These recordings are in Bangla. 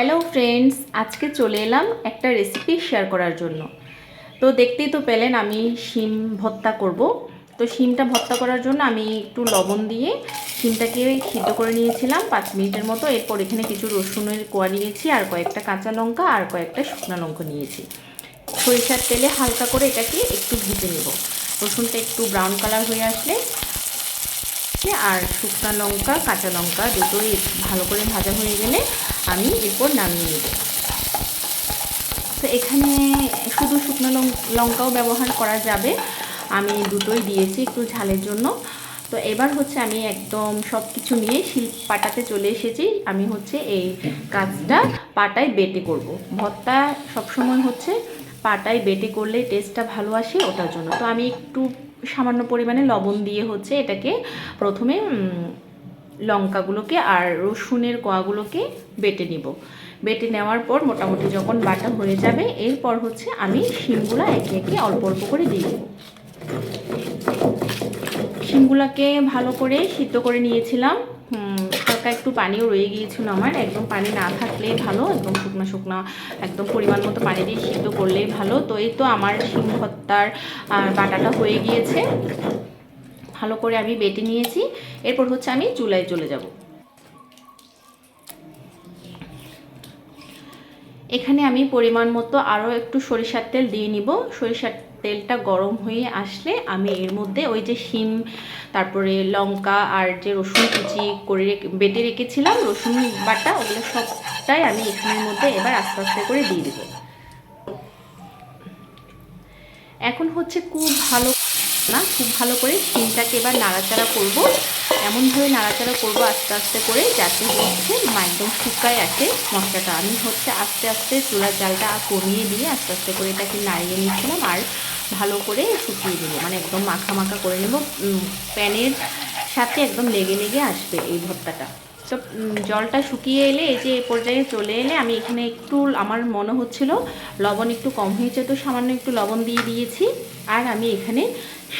হ্যালো ফ্রেন্ডস আজকে চলে এলাম একটা রেসিপি শেয়ার করার জন্য। তো দেখতেই তো পেলেন, আমি শিম ভর্তা করব। তো শিমটা ভর্তা করার জন্য আমি একটু লবণ দিয়ে শিমটাকে সিদ্ধ করে নিয়েছিলাম পাঁচ মিনিটের মতো। এরপর এখানে কিছু রসুনের কোয়া নিয়েছি, আর কয়েকটা কাঁচা লঙ্কা, আর কয়েকটা শুকনো লঙ্কা নিয়েছি। সরিষার তেলে হালকা করে এটাকে একটু ভেজে নেব। রসুনটা একটু ব্রাউন কালার হয়ে আসলে, আর শুকনো লঙ্কা, কাঁচা লঙ্কা দুটোই ভালো করে ভাজা হয়ে গেলে আমি এরপর নামিয়ে নেব। তো এখানে শুধু শুকনো লঙ্কাও ব্যবহার করা যাবে। আমি দুটোই দিয়েছি একটু ঝালের জন্য। তো এবার হচ্ছে আমি একদম সব কিছু নিয়ে শিল পাটাতে চলে এসেছি। আমি হচ্ছে এই কাজটা পাটায় বেটে করব। ভর্তা সবসময় হচ্ছে পাটায় বেটে করলে টেস্টটা ভালো আসে ওটার জন্য। তো আমি একটু সামান্য পরিমাণে লবণ দিয়ে হচ্ছে এটাকে প্রথমে লঙ্কাগুলোকে আর রসুনের কোয়াগুলোকে বেটে নিব। বেটে নেওয়ার পর মোটামুটি যখন বাটা হয়ে যাবে, এরপর হচ্ছে আমি শিমগুলো একে একে অল্প অল্প করে দিয়ে দেবো। শিমগুলাকে ভালো করে সিদ্ধ করে নিয়েছিলাম। হালকা একটু পানিও রয়ে গিয়েছিল আমার। একদম পানি না থাকলে ভালো, একদম শুকনো শুকনো, একদম পরিমাণ মতো পানি দিয়ে সিদ্ধ করলেই ভালো। তো এই তো আমার শিম ভত্তার বাটাটা হয়ে গিয়েছে। ভালো করে আমি বেটে নিয়েছি। এরপর হচ্ছে আমি চুলায় চলে যাব। এখানে আমি পরিমাণ মতো আরও একটু সরিষার তেল দিয়ে নিব। সরিষার তেলটা গরম হয়ে আসলে আমি এর মধ্যে ওই যে শিম, তারপরে লঙ্কা আর যে রসুন কুচি করে বেটে রেখেছিলাম, রসুন বাটা, ওগুলো সবটাই আমি এখানের মধ্যে এবার আস্তে আস্তে করে দিয়ে দেবো। এখন হচ্ছে খুব ভালো না, খুব ভালো করে শিমটাকে এবার নাড়াচাড়া করব। এমনভাবে নাড়াচাড়া করব আস্তে আস্তে করে যাতে হচ্ছে একদম শুকায় আসে মশলাটা। আমি হচ্ছে আস্তে আস্তে চুলার জালটা কমিয়ে দিয়ে আস্তে আস্তে করে এটাকে নাড়িয়ে নিচ্ছিলাম আর ভালো করে শুকিয়ে দেবো মানে একদম মাখা মাখা করে নেব। প্যানের সাথে একদম লেগে লেগে আসবে এই ভর্তাটা। তো জলটা শুকিয়ে এলে এই যে এ পর্যায়ে চলে এলে আমি এখানে একটু আমার মনে হচ্ছিল লবণ একটু কম হয়েছে, তো সামান্য একটু লবণ দিয়ে দিয়েছি। আর আমি এখানে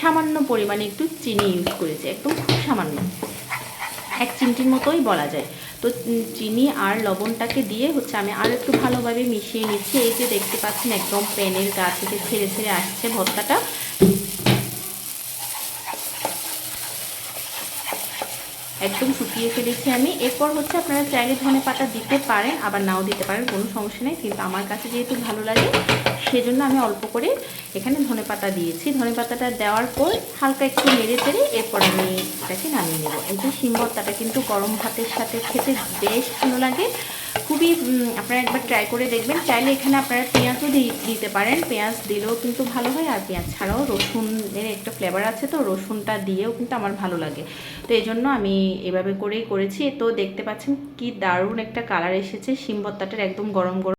সামান্য পরিমাণে একটু চিনি ইউজ করেছি, একদম খুব সামান্য। এক চিমটির মতোই বলা যায়। তো চিনি আর লবণটাকে দিয়ে হচ্ছে আমি আর একটু ভালোভাবে মিশিয়ে নিচ্ছি। এই যে দেখতে পাচ্ছেন, একদম প্যানের গা থেকে ছেড়ে ছেড়ে আসছে ভর্তাটা। একদম শুকিয়ে ফেলেছি আমি। এরপর হচ্ছে আপনারা চাইলে ধনে পাতা দিতে পারেন, আবার নাও দিতে পারেন, কোনো সমস্যা নেই। কিন্তু আমার কাছে যেহেতু ভালো লাগে, সেজন্য আমি অল্প করে এখানে ধনে পাতা দিয়েছি। ধনে পাতাটা দেওয়ার পর হালকা একটু নেড়ে চেড়ে এরপর আমি এটাকে নামিয়ে নেব। এই যে শিম ভর্তাটা কিন্তু গরম ভাতের সাথে খেতে বেশ ভালো লাগে। খুবই আপনারা একবার ট্রাই করে দেখবেন। চাইলে এখানে আপনারা পেঁয়াজও দিতে পারেন। পেঁয়াজ দিলেও কিন্তু ভালো হয়, আর পেঁয়াজ ছাড়াও রসুনের একটা ফ্লেভার আছে তো, রসুনটা দিয়েও কিন্তু আমার ভালো লাগে। তো এই জন্য আমি এভাবে করেই করেছি। তো দেখতে পাচ্ছেন কি দারুণ একটা কালার এসেছে। সিম ভর্তাটার একদম গরম গরম